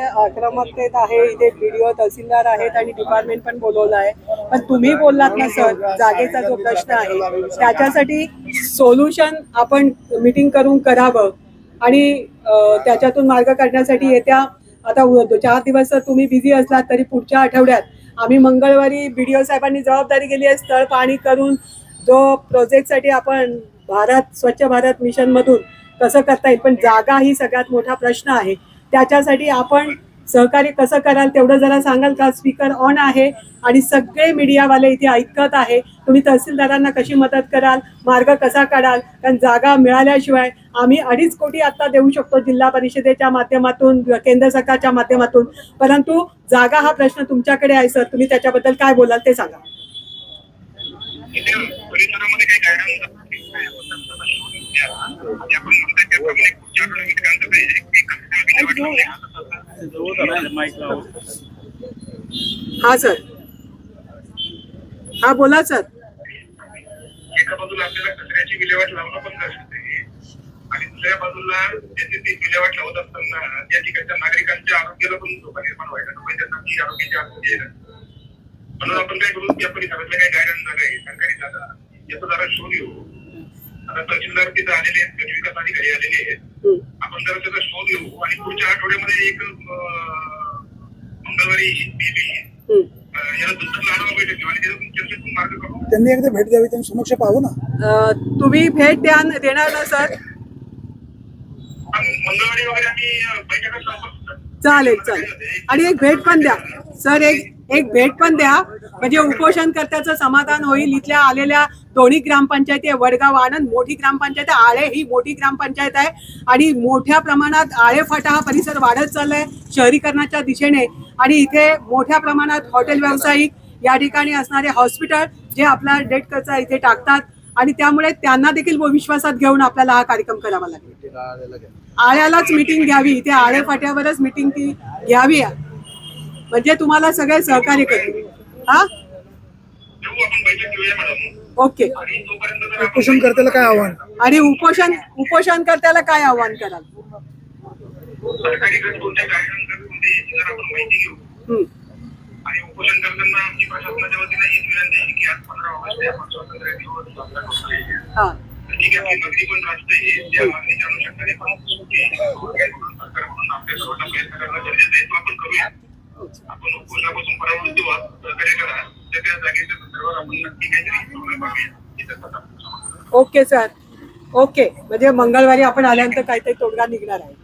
आक्रमकतेत आहे इथे बीडीओ तहसीलदार आहेत आणि डिपार्टमेंट पण बोलवलं आहे. पण तुम्ही बोललात ना सर जागेचा जो प्रश्न आहे त्याच्यासाठी सोल्युशन आपण मिटिंग करून करावं. आणि त्याच्यातून मार्ग काढण्यासाठी येत्या आता चार दिवस जर तुम्ही बिझी असलात तरी पुढच्या आठवड्यात आम्ही मंगळवारी बीडीओ साहेबांनी जबाबदारी केली आहे स्थळ पाणी करून जो प्रोजेक्टसाठी आपण भारत स्वच्छ भारत मिशनमधून कसं करता येईल. पण जागा ही सगळ्यात मोठा प्रश्न आहे. त्याच्यासाठी आपण सहकार्य कसं कराल तेवढं जरा सांगाल का? स्पीकर ऑन आहे आणि सगळे मीडियावाले इथे ऐकत आहे. तुम्ही तहसीलदारांना कशी मदत कराल? मार्ग कसा काढाल? कारण जागा मिळाल्याशिवाय आम्ही अडीच कोटी आता देऊ शकतो जिल्हा परिषदेच्या माध्यमातून केंद्र सरकारच्या माध्यमातून. परंतु जागा हा प्रश्न तुमच्याकडे आहे सर. तुम्ही त्याच्याबद्दल काय बोलाल ते सांगा. परिसरामध्ये काही गायडन्स आपण म्हणतात त्याप्रमाणे पुढच्या आठवड्यात घटकांचं काही एक- एक विल्हेवाट लावणे हा सर. हा बोला सर. एका बाजूला आपल्याला कचऱ्याची विल्हेवाट लावणं पण गरजेचं आणि दुसऱ्या बाजूला त्याची ती विल्हेवाट लावत असताना त्या ठिकाणच्या नागरिकांच्या आरोग्याला पण धोका निर्माण व्हायला नको त्यांना ती आरोग्याची आरोग्य म्हणून आपण काय करू की आपण घरातल्या काही गायडन्स झाले सरकारी जागा याचा जरा शोध घेऊ तहसीलदार तिथे आलेले आहेत गटविकास अधिकारी आलेले आहेत. आपण जरा त्याचा शोध घेऊ. आणि पुढच्या आठवड्यामध्ये एक मंगळवारी करू त्यांनी एकदा भेट द्यावी त्यांनी समक्ष पाहू ना. तुम्ही भेट द्या देणार ना सर? मंगळवारी वगैरे आम्ही. चालेल चालेल. आणि एक भेट पण द्या. सर एक एक भेट पण द्या. म्हणजे उपोषण करत्याचं समाधान होईल. इथल्या आलेल्या दोन्ही ग्रामपंचायती आहे वडगाव आनंद मोठी ग्रामपंचायत आहे. आळे ही मोठी ग्रामपंचायत आहे. आणि मोठ्या प्रमाणात आळे फाटा हा परिसर वाढत चाललाय शहरीकरणाच्या दिशेने. आणि इथे मोठ्या प्रमाणात हॉटेल व्यावसायिक या ठिकाणी असणारे हॉस्पिटल जे आपला डेट खर्च इथे टाकतात. आणि त्यामुळे त्यांना देखील विश्वासात घेऊन आपल्याला हा कार्यक्रम करावा लागेल. आळ्यालाच मिटिंग घ्यावी. इथे आळे फाट्यावरच मिटिंग ती घ्यावी. म्हणजे तुम्हाला सगळे सहकार्य करतील. हा? ओके उपोषण करताना काय आव्हान? आणि उपोषण उपोषणकर्त्याला काय आव्हान कराल? सरकारी. आणि उपोषण करताना आमची प्रशासनाच्या वतीने हीच विनंती आहे की आज पंधरा ऑगस्ट आपण स्वातंत्र्य दिवस साजरा करतोय हा. ठीक आहे नगरी पण राष्ट्र आहे त्या मागणीच्या अनुषंगाने पण ते सरकारकडून सरकारकडून आपल्या सर्वांना प्रयत्न करणं गरजेचं आहे तो आपण करूया. आपण परावृत्ती सहकार्य करा त्या जागेच्या संदर्भात आपण नक्की काहीतरी ओके सर. ओके. म्हणजे मंगळवारी आपण आल्यानंतर काहीतरी तोडगा निघणार आहे.